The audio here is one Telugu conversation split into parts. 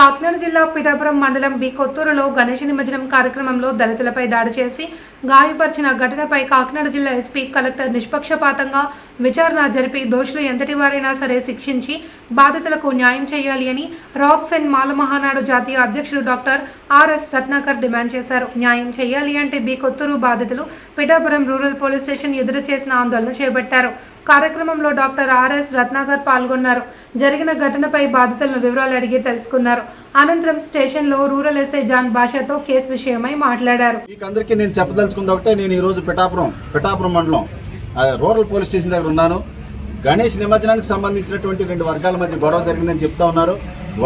కాకినాడ జిల్లా పిఠాపురం మండలం బి కొత్తూరులో గణేష నిమజ్జనం కార్యక్రమంలో దళితులపై దాడి చేసి గాయపరిచిన ఘటనపై కాకినాడ జిల్లా ఎస్పీ కలెక్టర్ నిష్పక్షపాతంగా విచారణ జరిపి దోషులు ఎంతటి వారైనా సరే శిక్షించి బాధితులకు న్యాయం చేయాలి అని రాక్స్ అండ్ మాలమహానాడు జాతీయ అధ్యక్షుడు డాక్టర్ ఆర్ఎస్ రత్నాకర్ డిమాండ్ చేశారు. న్యాయం చేయాలి అంటే బి కొత్తూరు బాధితులు పిఠాపురం రూరల్ పోలీస్ స్టేషన్ ఎదురు చేసిన ఆందోళన చేపట్టారు. కార్యక్రమంలో డాక్టర్ ఆర్ఎస్ రత్నాకర్ పాల్గొన్నారు. జరిగిన ఘటనపై బాధితులను వివరాలు అడిగి తెలుసుకున్నారు. అనంతరం స్టేషన్లో రూరల్ ఎస్ఐ జాన్ భాషతో కేసు విషయమై మాట్లాడారు. అందరికీ నేను చెప్పదలుచుకుంది ఒకటే నేను ఈరోజు పిఠాపురం పిఠాపురం మండలం రూరల్ పోలీస్ స్టేషన్ దగ్గర ఉన్నాను. గణేష్ నిమజ్జనానికి సంబంధించినటువంటి రెండు వర్గాల మధ్య గొడవ జరిగిందని చెప్తా ఉన్నారు.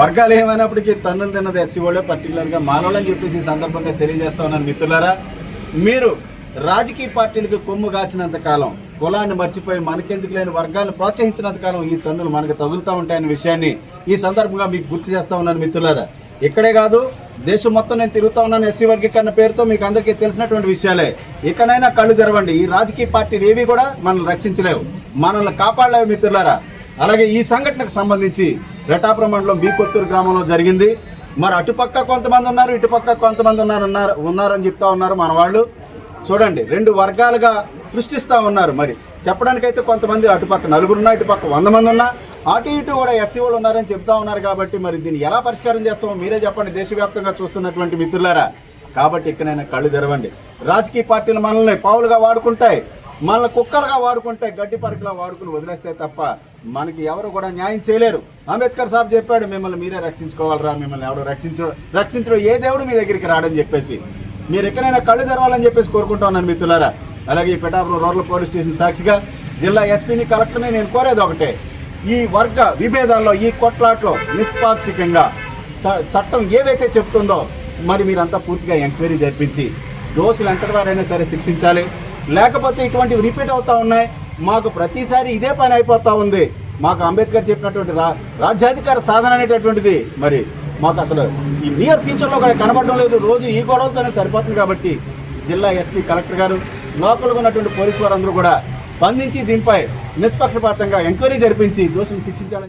వర్గాలు ఏమైనప్పటికీ తన్నులు తిన్నది ఎస్సీ వాళ్ళే పర్టికులర్గా మానవులని చెప్పేసి ఈ సందర్భంగా తెలియజేస్తా ఉన్నాను మిత్రులారా. మీరు రాజకీయ పార్టీలకు కొమ్ము కాసినంత కాలం కులాన్ని మర్చిపోయి మనకెందుకు లేని వర్గాలను ప్రోత్సహించినంత కాలం ఈ తన్నులు మనకు తగులుతూ ఉంటాయనే విషయాన్ని ఈ సందర్భంగా మీకు గుర్తు చేస్తా ఉన్నాను మిత్రులారా. ఇక్కడే కాదు దేశం మొత్తం నేను తిరుగుతా ఉన్నాను ఎస్సీ వర్గీకరణ పేరుతో మీకు అందరికీ తెలిసినటువంటి విషయాలే. ఇకనైనా కళ్ళు తెరవండి. ఈ రాజకీయ పార్టీలు ఏవి కూడా మనల్ని రక్షించలేవు. మనల్ని కాపాడలేవు మిత్రులారా. అలాగే ఈ సంఘటనకు సంబంధించి రెటాపురం మండలం బీకొత్తూరు గ్రామంలో జరిగింది. మరి అటుపక్క కొంతమంది ఉన్నారు ఇటుపక్క కొంతమంది ఉన్నారు ఉన్నారు ఉన్నారని చెప్తా ఉన్నారు మన వాళ్ళు. చూడండి రెండు వర్గాలుగా సృష్టిస్తూ ఉన్నారు మరి. చెప్పడానికైతే కొంతమంది అటుపక్క నలుగురున్నా ఇటుపక్క వంద మంది ఉన్నా అటు ఇటు కూడా ఎస్సీ వాళ్ళు ఉన్నారని చెప్తా ఉన్నారు కాబట్టి మరి దీన్ని ఎలా పరిష్కారం చేస్తామో మీరే చెప్పండి దేశవ్యాప్తంగా చూస్తున్నటువంటి మిత్రులారా. కాబట్టి ఇక్కడైనా కళ్ళు తెరవండి. రాజకీయ పార్టీలు మనల్ని పావులుగా వాడుకుంటాయి మనల్ని కుక్కలుగా వాడుకుంటాయి గడ్డి పరకలా వాడుకుని వదిలేస్తే తప్ప మనకి ఎవరు కూడా న్యాయం చేయలేరు. అంబేద్కర్ సాబ్ చెప్పాడు మిమ్మల్ని మీరే రక్షించుకోవాలరా మిమ్మల్ని ఎవరు రక్షించడం రక్షించడం ఏ దేవుడు మీ దగ్గరికి రాడని చెప్పేసి. మీరు ఎక్కడైనా కళ్ళు తెరవాలని చెప్పేసి కోరుకుంటా ఉన్నాను మిత్రులారా. అలాగే ఈ పిఠాపురం రూరల్ పోలీస్ స్టేషన్ సాక్షిగా జిల్లా ఎస్పీని కలెక్టర్ని నేను కోరేది ఒకటే. ఈ వర్గ విభేదాల్లో ఈ కొట్లాట్లో నిష్పాక్షికంగా చ- చట్టం ఏవైతే చెప్తుందో మరి మీరంతా పూర్తిగా ఎంక్వైరీ జరిపించి దోషులు ఎంతటి వారైనా సరే శిక్షించాలి. లేకపోతే ఇటువంటివి రిపీట్ అవుతూ ఉన్నాయి. మాకు ప్రతిసారి ఇదే పని అయిపోతూ ఉంది. మాకు అంబేద్కర్ చెప్పినటువంటి రా రాజ్యాధికార సాధన అనేటటువంటిది. మరి మాకు అసలు ఈ నియర్ ఫ్యూచర్లో కూడా కనబడడం లేదు. రోజు ఈ గొడవలతోనే సరిపోతుంది కాబట్టి జిల్లా ఎస్పీ కలెక్టర్ గారు లోకల్గా ఉన్నటువంటి పోలీసు వారందరూ కూడా స్పందించి దీనిపై నిష్పక్షపాతంగా ఎంక్వైరీ జరిపించి దోషులు శిక్షించాలని